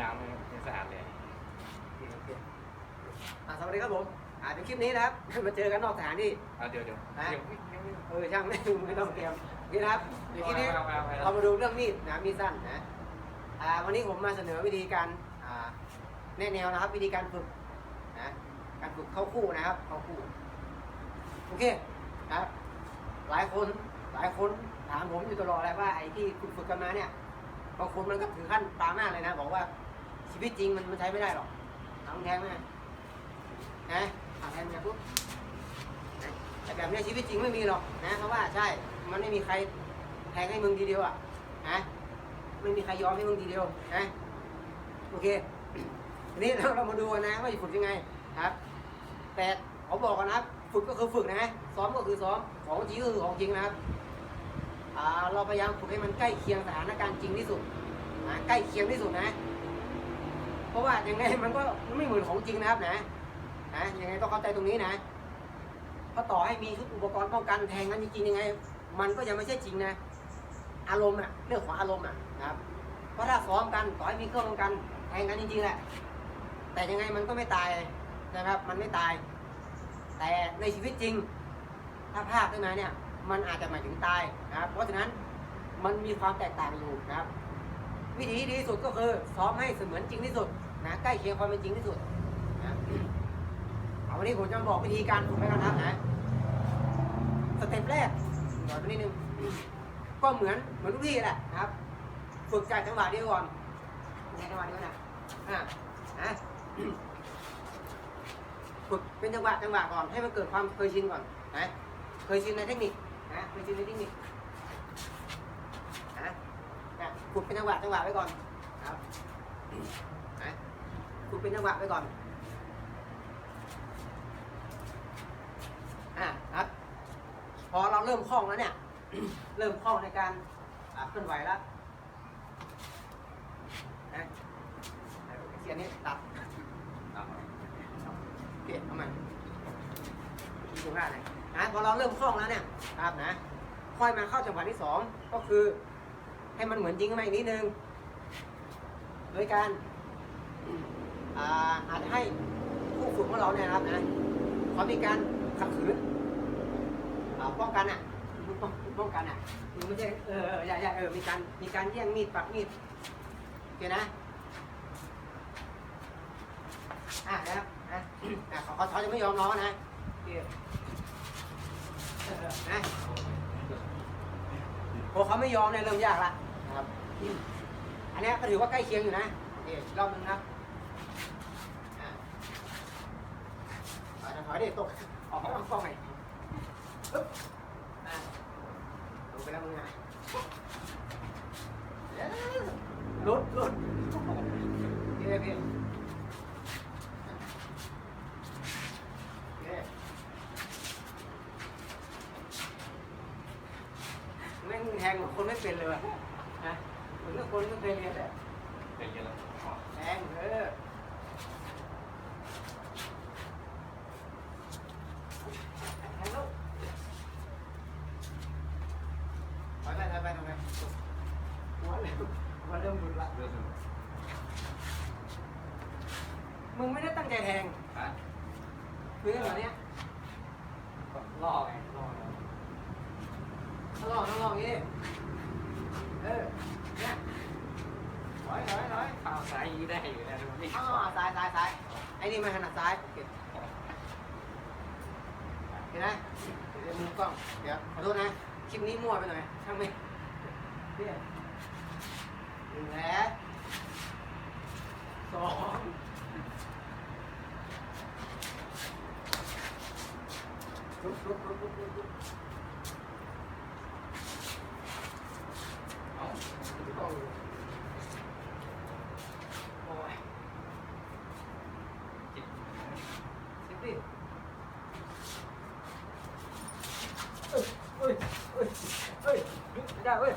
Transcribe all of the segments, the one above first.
น้ำให้สะอาดเลย อะสวัสดีครับผมอ่าเดี๋ยวคลิปนี้นะครับ มาเจอกันนอกสถานที่ อะเดี๋ยวเดี๋ยวฮะ เดี๋ยวยังไม่ เออช่างไม่ไม่ต้องเตรียมนี่นะครับเดี๋ยวคลิปนี้เอาไปเอาไปเอาไป เรามาดูเรื่องมีดนะมีดสั้นนะอ่าวันนี้ผมมาเสนอวิธีการอ่าแนะแนวนะครับ วิธีการฝึกนะการฝึกเข้าคู่นะครับเข้าคู่โอเคนะครับ หลายคนหลายคนถามผมอยู่ตลอดเลยว่าไอ้ที่คุณฝึกกันมาเนี่ยบางคนมันก็ถึงขั้นปรามาสเลยนะ บอกว่า ชีวิตจริงมันมันใช้ไม่ได้หรอกทำแทงไหมนะทำแทงเนี่ยปุ๊บนะแต่แบบนี้ชีวิตจริงไม่มีหรอกนะเพราะว่าใช่ มันไม่มีใครแทงให้มึงทีเดียวอะนะไม่มีใครยอมให้มึงทีเดียวนะโอเคทีนี้เราเรามาดูนะว่าจะฝึกยังไงครับ แต่เขาบอกกันนะครับฝึกก็คือฝึกนะ ซ้อมก็คือซ้อม ของจริงก็คือของจริงนะครับอ่าเราพยายามฝึกให้มันใกล้เคียงสถานการณ์จริงที่สุดนะใกล้เคียงที่สุดนะ เพราะว่ายังไงมันก็ไม่เหมือนของจริงนะครับนะนะยังไงต้องเข้าใจตรงนี้นะเพราะต่อให้มีชุดอุปกรณ์ป้องกันแทงนั้นจริงๆยังไง มันก็ยังไม่ใช่จริงนะ อารมณ์อะเรื่องของอารมณ์อะนะครับ เพราะถ้าซ้อมกันต่อให้มีเครื่องป้องกันแทงกันจริงๆแหละแต่ยังไงมันก็ไม่ตายนะครับ มันไม่ตาย แต่ในชีวิตจริง ถ้าพลาดขึ้นมาเนี่ย มันอาจจะหมายถึงตายนะครับ เพราะฉะนั้นมันมีความแตกต่างอยู่นะครับ วิธีที่ดีที่สุดก็คือซ้อมให้เสมือนจริงที่สุดนะใกล้เคียงความเป็นจริงที่สุดนะเอาวันนี้ผมจะมาบอกวิธีการฝึกไปกันครับนะสเต็ปแรกก่อนนิดนึงก็เหมือนเหมือนทุกที่แหละนะครับ ฝึกจากจังหวะเดียวก่อนในจังหวะเดียวนะอ่านะฝึกเป็นจังหวะจังหวะก่อนให้มันเกิดความเคยชินก่อนนะเคยชินในเทคนิคนะเคยชินในเทคนิค นะฝึกเป็นจังหวะจังหวะไว้ก่อนครับนะฝึกเป็นจังหวะไว้ก่อนอ่าครับพอเราเริ่มคล่องแล้วเนี่ย เริ่มคล่องในการอ่าเคลื่อนไหวแล้วนะเสียงนี้ตัดเปลี่ยนเอาม่ที่ตรงหน้าเลยนะพอเราเริ่มคล่องแล้วเนี่ยครับนะ ค่อยมาเข้าจังหวะที่สองก็คือ ให้มันเหมือนจริงขึ้นมาอีกนิดนึง โดยการอาจจะให้ผู้ฝึกของเราเนี่ยนะครับนะเขามีการขัดขืนอ่าป้องกันอะป้องป้องกันอะคือไม่ใช่เอออย่าอย่าเออมีการมีการแย่งมีดปักมีดโอเคนะอะนะครับนะอะเขาเขาจะไม่ยอมน้องนะนะพอเขาไม่ยอมเนี่ยเริ่มยากละ นะครับอันนี้ก็ถือว่าใกล้เคียงอยู่นะโอเคอีกรอบนึงนะครับอะถอยถอยดิตกออกกล้องหน่อยปึ๊บลงไปแล้วมึงอะลุดลุดเคโอเคเนี่ยแม่งแทงคนไม่เป็นเลยว่ะ นะเหมือนกับคนไม่เคยเรียนเลยเดี๋ยวเดี๋ยวแทงเออแทงลูกถอยไปถอยไปไปหัวเริ่มหัวเริ่มหลุดละเรื่อมึงไม่ได้ตั้งใจแทงฮะคือแบบเนี้ยล่อไงล่อไงลาะทะเลาะอย่างนี้ดิเออเนี่ยถอยถอยถอย ข้าวสายยี ได้อยู่แล้วนี่อ๋อซ้ายซ้ายซ้ายไอ้นี่มันถนัดซ้ายโอเคเห็นไหมเดี๋ยวมุมกล้องเดี๋ยวขอโทษนะ คลิปนี้มั่วไปหน่อยช่างไม่เนี่ยหนึ่งแผลสองลุกลุกลุกลุกลุกลุกเอาไม่ต้องเลยโอ้ย จิต สิบดิเอ้ยเอ้ยเอ้ยเอ้ยไม่ได้เว้ย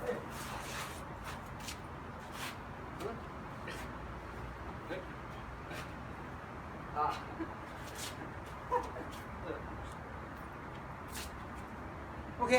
เอ้ยอะโอเค